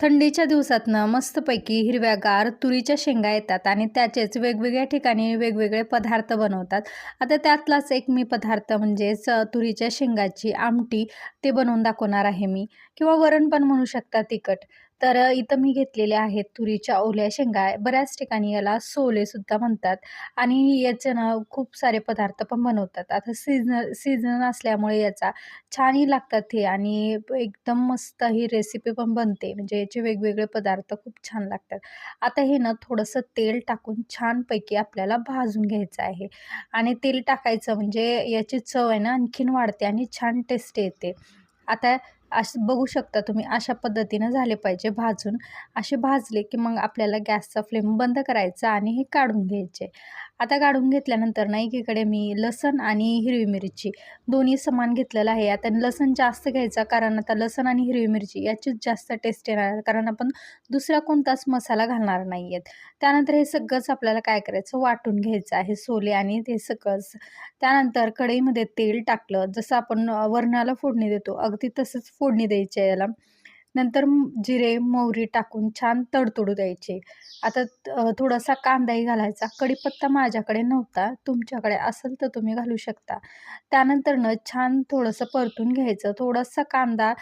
थंडीच्या दिवसातनं मस्तपैकी हिरव्यागार तुरीच्या शेंगा येतात आणि त्याचेच वेगवेगळ्या ठिकाणी वेगवेगळे पदार्थ बनवतात. आता त्यातलाच एक मी पदार्थ म्हणजेच तुरीच्या शेंगाची आमटी ते बनवून दाखवणार आहे मी. किंवा वरण पण म्हणू शकता तिखट. तर इथं मी घेतलेले आहेत तुरीच्या ओल्या शेंगा. बऱ्याच ठिकाणी याला सोलेसुद्धा म्हणतात आणि याचे ना खूप सारे पदार्थ पण बनवतात. आता सीझन सीझन असल्यामुळे याचा छानही लागतात हे आणि एकदम मस्त ही रेसिपी पण बनते. म्हणजे याचे वेगवेगळे पदार्थ खूप छान लागतात. आता हे ना थोडंसं तेल टाकून छानपैकी आपल्याला भाजून घ्यायचं आहे आणि तेल टाकायचं म्हणजे याची चव आहे ना आणखीन वाढते आणि छान टेस्ट येते. आता असं बघू शकता तुम्ही अशा पद्धतीनं झाले पाहिजे भाजून. असे भाजले की मग आपल्याला गॅसचा फ्लेम बंद करायचा आणि हे काढून घ्यायचे. आता काढून घेतल्यानंतर ना एकीकडे मी लसण आणि हिरवी मिरची दोन्ही समान घेतलेलं आहे. आता लसण जास्त घ्यायचा कारण आता लसण आणि हिरवी मिरची याचीच जास्त टेस्ट येणार कारण आपण दुसरा कोणताच मसाला घालणार नाही आहेत त्यानंतर हे सगळंच आपल्याला काय करायचं? वाटून घ्यायचं आहे. सोले आणि ते सगळंच त्यानंतर कढईमध्ये तेल टाकलं. जसं आपण वरणाला फोडणी देतो. अगदी तसंच फोडणी द्यायची आहे याला. नंतर जिरे मोहरी टाकून छान तडतडू द्यायचे. आता थोडासा कांदाही घालायचा. कढीपत्ता माझ्याकडे नव्हता. तुमच्याकडे असेल तर तुम्ही घालू शकता. त्यानंतरनं छान थोडंसं परतून घ्यायचं. थोडासा कांदा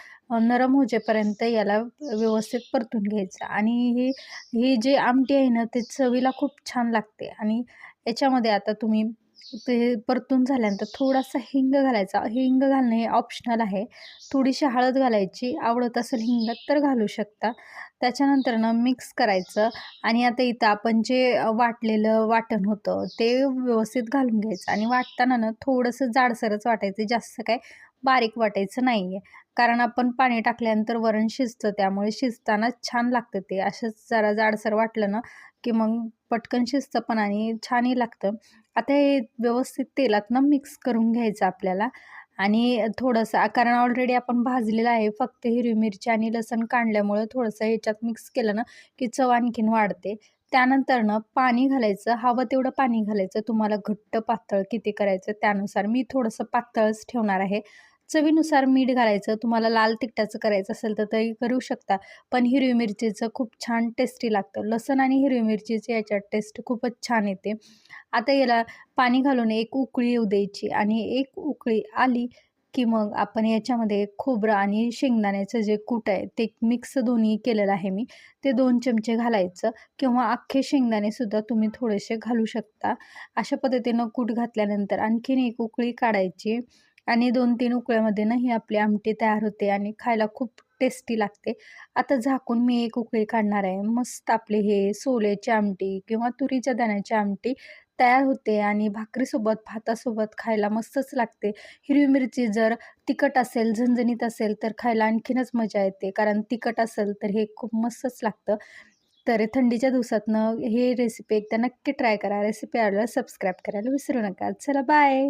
नरम होजेपर्यंत याला व्यवस्थित परतून घ्यायचं. आणि ही ही जी आमटी आहे ना ते चवीला खूप छान लागते. आणि याच्यामध्ये आता तुम्ही ते परतून झाल्यानंतर थोडासा हिंग घालायचा. हिंग घालणे हे ऑप्शनल आहे. थोडीशी हळद घालायची. आवडत असेल हिंग तर घालू शकता. त्याच्यानंतर ना मिक्स करायचं आणि आता इथं आपण जे वाटलेलं वाटण होतं ते व्यवस्थित घालून घ्यायचं. आणि वाटताना ना थोडंसं जाडसरच वाटायचं. जास्त काय बारीक वाटायचं नाही आहे कारण आपण पाणी टाकल्यानंतर वरण शिजतं त्यामुळे शिजताना छान लागतं ते. असंच जरा जाडसर वाटलं ना की मग पटकन शिजतं पण आणि छानही लागतं. आता हे व्यवस्थित तेलातनं मिक्स करून घ्यायचं आपल्याला. आणि थोडंसं कारण ऑलरेडी आपण भाजलेलं आहे फक्त हिरवी मिरची आणि लसण काढल्यामुळं थोडंसं ह्याच्यात मिक्स केलं ना की चव आणखीन वाढते. त्यानंतर ना पाणी घालायचं हवं तेवढं पाणी घालायचं. तुम्हाला घट्ट पातळ किती करायचं त्यानुसार. मी थोडंसं पातळच ठेवणार आहे. चवीनुसार मीठ घालायचं तुम्हाला लाल तिखटाचं करायचं असेल तर तरी करू शकता. पण हिरवी मिरचीचं खूप छान टेस्टी लागतं. लसण आणि हिरवी मिरचीची याच्यात टेस्ट खूपच छान येते. आता याला पाणी घालून एक उकळी येऊ द्यायची आणि एक उकळी आली की मग आपण याच्यामध्ये खोबरं आणि शेंगदाण्याचं जे कूट आहे ते मिक्स दोन्ही केलेलं आहे मी. ते दोन चमचे घालायचं किंवा अख्खे शेंगदाणेसुद्धा तुम्ही थोडेसे घालू शकता. अशा पद्धतीनं कूट घातल्यानंतर आणखीन एक उकळी काढायची. आणि दोन तीन उकळ्यामध्ये ना ही आपली आमटी तयार होते आणि खायला खूप टेस्टी लागते. आता झाकून मी एक उकळी काढणार आहे. मस्त आपले हे सोल्याची आमटी किंवा तुरीच्या दाण्याची आमटी तयार होते आणि भाकरीसोबत भातासोबत खायला मस्तच लागते. हिरवी मिरची जर तिखट असेल झणझणीत असेल तर खायला आणखीनच मजा येते. कारण तिखट असेल तर हे खूप मस्तच लागतं. तर थंडीच्या दिवसातनं हे रेसिपी एकदा नक्की ट्राय करा. रेसिपी आवडल्यास सबस्क्राईब करायला विसरू नका. चला बाय